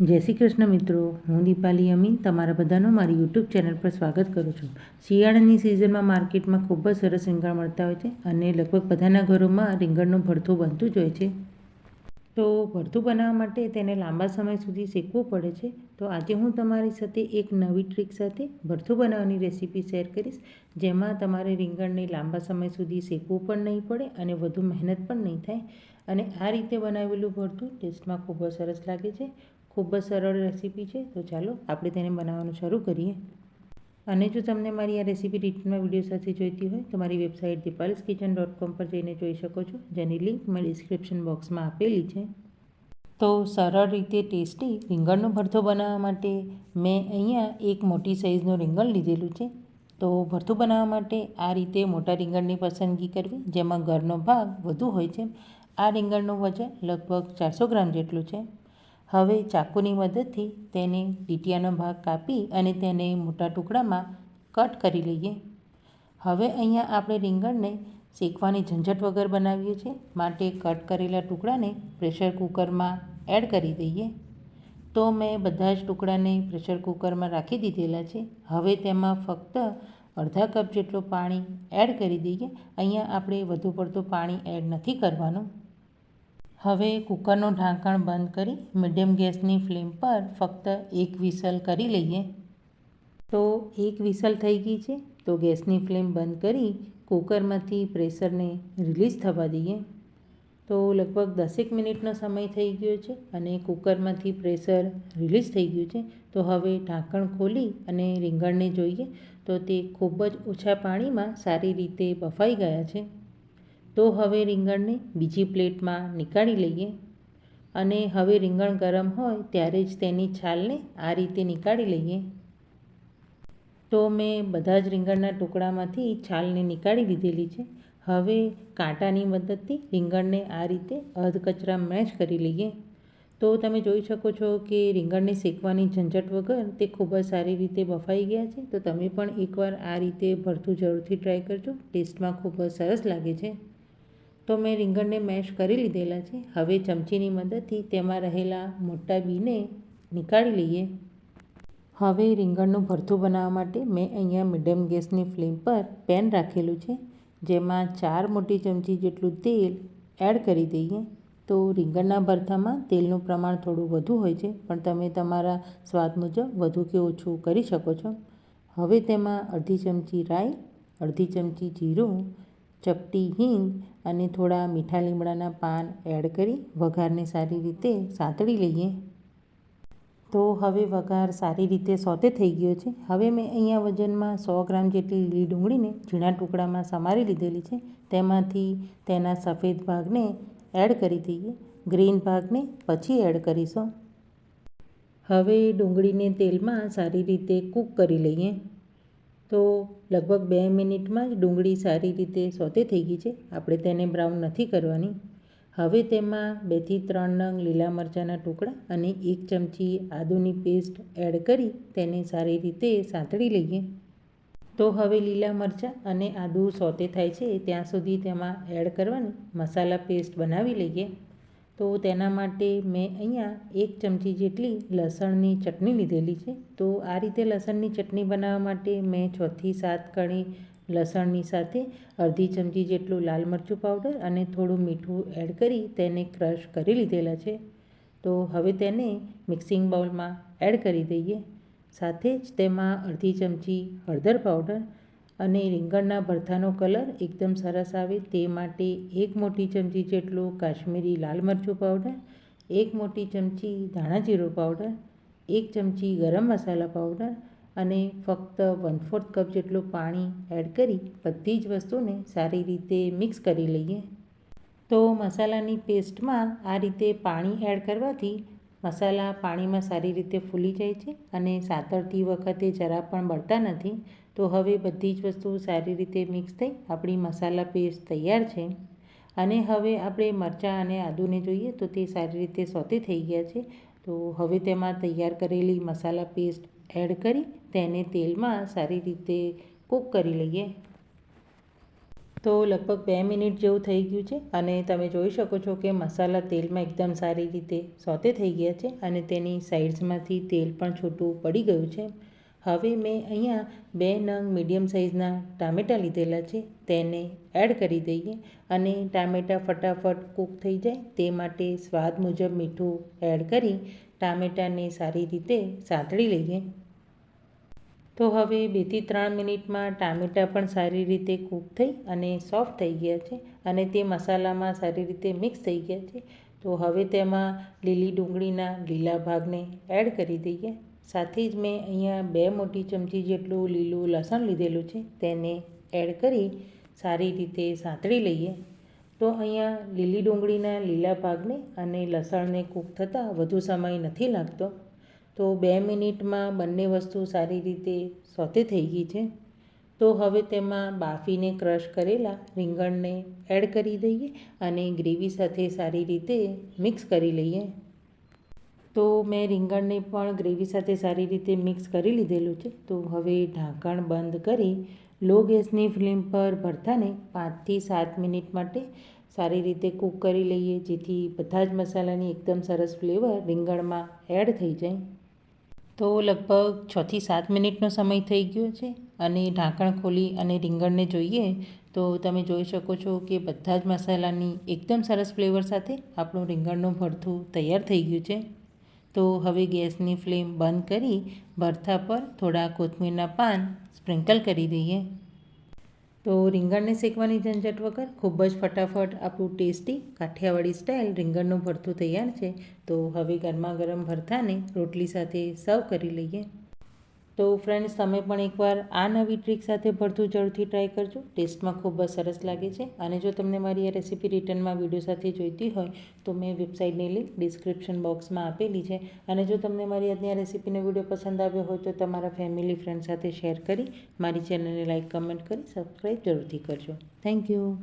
જય શ્રી કૃષ્ણ મિત્રો. હું દીપાલી અમીન. તમારા બધાનો મારી યુટ્યુબ ચેનલ પર સ્વાગત કરું છું. શિયાળાની સિઝનમાં માર્કેટમાં ખૂબ જ સરસ રીંગણ મળતા હોય છે અને લગભગ બધાના ઘરોમાં રીંગણનું ભરથું બનતું જ હોય છે. તો ભરથું બનાવવા માટે તેને લાંબા સમય સુધી શેકવું પડે છે. તો આજે હું તમારી સાથે એક નવી ટ્રીક સાથે ભરથું બનાવવાની રેસીપી શેર કરીશ. જેમાં તમારે રીંગણને લાંબા સમય સુધી શેકવું પણ નહીં પડે અને વધુ મહેનત પણ નહીં થાય. અને આ રીતે બનાવેલું ભરથું ટેસ્ટમાં ખૂબ જ સરસ લાગે છે. ખૂબ જ સરળ રેસીપી છે. તો ચાલો આપણે તેને બનાવવાનું શરૂ કરીએ. અને જો તમને મારી આ રેસીપી રિટર્નમાં વીડિયો સાથે જોઈતી હોય તો મારી વેબસાઇટ દીપાલિસ કિચન ડોટ કોમ પર જઈને જોઈ શકો છો, જેની લિંક મેં ડિસ્ક્રિપ્શન બોક્સમાં આપેલી છે. તો સરળ રીતે ટેસ્ટી રીંગણનો ભરથો બનાવવા માટે મેં અહીંયા એક મોટી સાઇઝનું રીંગણ લીધેલું છે. તો ભરથું બનાવવા માટે આ રીતે મોટા રીંગણની પસંદગી કરવી, જેમાં ઘરનો ભાગ વધુ હોય છે. આ રીંગણનું વજન લગભગ ચારસો ગ્રામ જેટલું છે. હવે ચાકુની મદદથી તેને ડીટીયાનો ભાગ કાપી અને તેને મોટા ટુકડામાં કટ કરી લઈએ. હવે અહીંયા આપણે રીંગણને શેકવાની ઝંઝટ વગર બનાવીએ છીએ. માટે કટ કરેલા ટુકડાને પ્રેશર કુકરમાં એડ કરી દઈએ. તો મેં બધા જ ટુકડાને પ્રેશર કુકરમાં રાખી દીધેલા છે. હવે તેમાં ફક્ત અડધા કપ જેટલું પાણી એડ કરી દઈએ. અહીંયા આપણે વધુ પડતું પાણી એડ નથી કરવાનું. હવે કૂકરનું ઢાંકણ બંધ કરી મીડિયમ ગેસની ફ્લેમ પર ફક્ત એક વિસલ કરી લઈએ. તો એક વિસલ થઈ ગઈ છે, તો ગેસની ફ્લેમ બંધ કરી કૂકરમાંથી પ્રેશરને રિલીઝ થવા દઈએ. તો લગભગ દસેક મિનિટનો સમય થઈ ગયો છે અને કૂકરમાંથી પ્રેશર રિલીઝ થઈ ગયું છે. તો હવે ઢાંકણ ખોલી અને રીંગણને જોઈએ. તો તે ખૂબ જ ઓછા પાણીમાં સારી રીતે બફાઈ ગયા છે. તો હવે રીંગણને બીજી પ્લેટમાં નીકાળી લઈએ અને હવે રીંગણ ગરમ હોય ત્યારે જ તેની છાલને આ રીતે નીકાળી લઈએ. તો મેં બધા જ રીંગણના ટુકડામાંથી છાલને નીકાળી લીધેલી છે. હવે કાંટાની મદદથી રીંગણને આ રીતે અધકચરા મેચ કરી લઈએ. તો તમે જોઈ શકો છો કે રીંગણને શેકવાની ઝંઝટ વગર તે ખૂબ જ સારી રીતે બફાઈ ગયા છે. તો તમે પણ એકવાર આ રીતે ભરતું જરૂરથી ટ્રાય કરજો. ટેસ્ટમાં ખૂબ જ સરસ લાગે છે. તો મેં રીંગણને મેશ કરી લીધેલા છે. હવે ચમચીની મદદથી તેમાં રહેલા મોટા બીને નીકાળી લઈએ. હવે રીંગણનું ભરથું બનાવવા માટે મેં અહીંયા મીડિયમ ગેસની ફ્લેમ પર પેન રાખેલું છે. જેમાં ચાર મોટી ચમચી જેટલું તેલ એડ કરી દઈએ. તો રીંગણના ભરથામાં તેલનું પ્રમાણ થોડું વધુ હોય છે, પણ તમે તમારા સ્વાદ મુજબ વધુ કે ઓછું કરી શકો છો. હવે તેમાં અડધી ચમચી રાઈ, અડધી ચમચી જીરું ચપટી હિંગ અને થોડા મીઠા લીમડાના પાન એડ કરી વઘારને સારી રીતે સાંતળી લઈએ. તો હવે વઘાર સારી રીતે સોતે થઈ ગયો છે. હવે મેં અહીંયા વજનમાં સો ગ્રામ જેટલી લીલી ડુંગળીને ઝીણા ટુકડામાં સમારી લીધેલી છે. તેમાંથી તેના સફેદ ભાગને એડ કરી દઈએ. ગ્રીન ભાગને પછી એડ કરીશું. હવે ડુંગળીને તેલમાં સારી રીતે કૂક કરી લઈએ. તો લગભગ બે મિનિટમાં જ ડુંગળી સારી રીતે સોતે થઈ ગઈ છે. આપણે તેને બ્રાઉન નથી કરવાની. હવે તેમાં બેથી ત્રણ નંગ લીલા મરચાંના ટુકડા અને એક ચમચી આદુની પેસ્ટ એડ કરી તેને સારી રીતે સાંતળી લઈએ. તો હવે લીલા મરચાં અને આદુ સોતે થાય છે. ત્યાં સુધી તેમાં એડ કરવાની. મસાલા પેસ્ટ બનાવી લઈએ. તો તેના માટે મેં અહીંયા એક ચમચી જેટલી લસણની ચટણી લીધેલી છે. તો આ રીતે લસણની ચટણી બનાવવા માટે મેં છથી સાત કણી લસણની સાથે અડધી ચમચી જેટલું લાલ મરચું પાવડર અને થોડું મીઠું એડ કરી તેને ક્રશ કરી લીધેલા છે. તો હવે તેને મિક્સિંગ બાઉલમાં એડ કરી દઈએ. સાથે જ તેમાં અડધી ચમચી હળદર પાવડર અને રીંગણના ભરથાનો કલર એકદમ સરસ આવે. તે માટે એક મોટી ચમચી જેટલું કાશ્મીરી લાલ મરચું પાવડર એક મોટી ચમચી ધાણા જીરું પાવડર એક ચમચી ગરમ મસાલા પાવડર અને ફક્ત વન ફોર્થ કપ જેટલું પાણી એડ કરી બધી જ વસ્તુને સારી રીતે મિક્સ કરી લઈએ. તો મસાલાની પેસ્ટમાં આ રીતે પાણી એડ કરવાથી મસાલા પાણીમાં સારી રીતે ફૂલી જાય છે અને સાતળતી વખતે જરા પણ બળતા નથી, તો હવે બધી જ વસ્તુ સારી રીતે મિક્સ થઈ આપણી મસાલા પેસ્ટ તૈયાર છે. અને હવે આપણે મરચાં અને આદુને જોઈએ તો તે સારી રીતે સોતે થઈ ગયા છે. તો હવે તેમાં તૈયાર કરેલી મસાલા પેસ્ટ એડ કરી તેને તેલમાં સારી રીતે કૂક કરી લઈએ. તો લગભગ બે મિનિટ જેવું થઈ ગયું છે અને તમે જોઈ શકો છો કે મસાલા તેલમાં એકદમ સારી રીતે સોતે થઈ ગયા છે અને તેની સાઇડ્સમાંથી તેલ પણ છૂટું પડી ગયું છે. હવે મેં અહીંયા બે નંગ મીડિયમ સાઇઝના ટામેટાં લીધેલા છે, તેને એડ કરી દઈએ અને ટામેટાં ફટાફટ કૂક થઈ જાય. તે માટે સ્વાદ મુજબ મીઠું એડ કરી ટામેટાને સારી રીતે સાંતળી લઈએ. તો હવે બેથી ત્રણ મિનિટમાં ટામેટાં પણ સારી રીતે કૂક થઈ અને સોફ્ટ થઈ ગયા છે અને તે મસાલામાં સારી રીતે મિક્સ થઈ ગયા છે. તો હવે તેમાં લીલી ડુંગળીના લીલા ભાગને એડ કરી દઈએ. સાથે જ મેં અહીંયા બે મોટી ચમચી જેટલું લીલું લસણ લીધેલું છે તેને એડ કરી સારી રીતે સાંતળી લઈએ. તો અહીંયા લીલી ડુંગળીના લીલા ભાગને અને લસણને કૂક થતાં વધુ સમય નથી લાગતો. તો બે મિનિટમાં બંને વસ્તુ સારી રીતે સોતે થઈ ગઈ છે. તો હવે તેમાં બાફીને ક્રશ કરેલા રીંગણને એડ કરી દઈએ અને ગ્રેવી સાથે સારી રીતે મિક્સ કરી લઈએ. તો મેં રીંગણને પણ ગ્રેવી સાથે સારી રીતે મિક્સ કરી લીધેલું છે. તો હવે ઢાંકણ બંધ કરી લો ગેસની ફ્લેમ પર ભરતાને પાંચથી સાત મિનિટ માટે સારી રીતે કૂક કરી લઈએ, જેથી બધા જ મસાલાની એકદમ સરસ ફ્લેવર રીંગણમાં એડ થઈ જાય. તો લગભગ છથી સાત મિનિટનો સમય થઈ ગયો છે અને ઢાંકણ ખોલી અને રીંગણને જોઈએ તો તમે જોઈ શકો છો કે બધા જ મસાલાની એકદમ સરસ ફ્લેવર સાથે આપણું રીંગણનું ભરથું તૈયાર થઈ ગયું છે. તો હવે ગેસની ફ્લેમ બંધ કરી ભરથા પર થોડા કોથમીરના પાન સ્પ્રિંકલ કરી દઈએ. તો રીંગણને શેકવાની ઝંઝટ વગર ખૂબ જ ફટાફટ આપણું ટેસ્ટી કાઠિયાવાડી સ્ટાઇલ રીંગણનું ભરથું તૈયાર છે. તો હવે ગરમા ગરમ ભરથાને રોટલી સાથે સર્વ કરી લઈએ. તો ફ્રેન્ડ્સ તમે પણ એકવાર આ નવી ટ્રીક સાથે ભરતું જરૂરથી ટ્રાય કરજો. ટેસ્ટમાં ખૂબ જ સરસ લાગે છે. અને જો તમને મારી આ રેસીપી રિટર્નમાં વીડિયો સાથે જોઈતી હોય, તો મેં વેબસાઇટની લિંક ડિસ્ક્રિપ્શન બોક્સમાં આપેલી છે. અને જો તમને મારી આજની આ રેસીપીનો વીડિયો પસંદ આવ્યો હોય, તો તમારા ફેમિલી ફ્રેન્ડ સાથે શેર કરી, મારી ચેનલને લાઇક કમેન્ટ કરી સબસ્ક્રાઈબ જરૂરથી કરજો. Thank you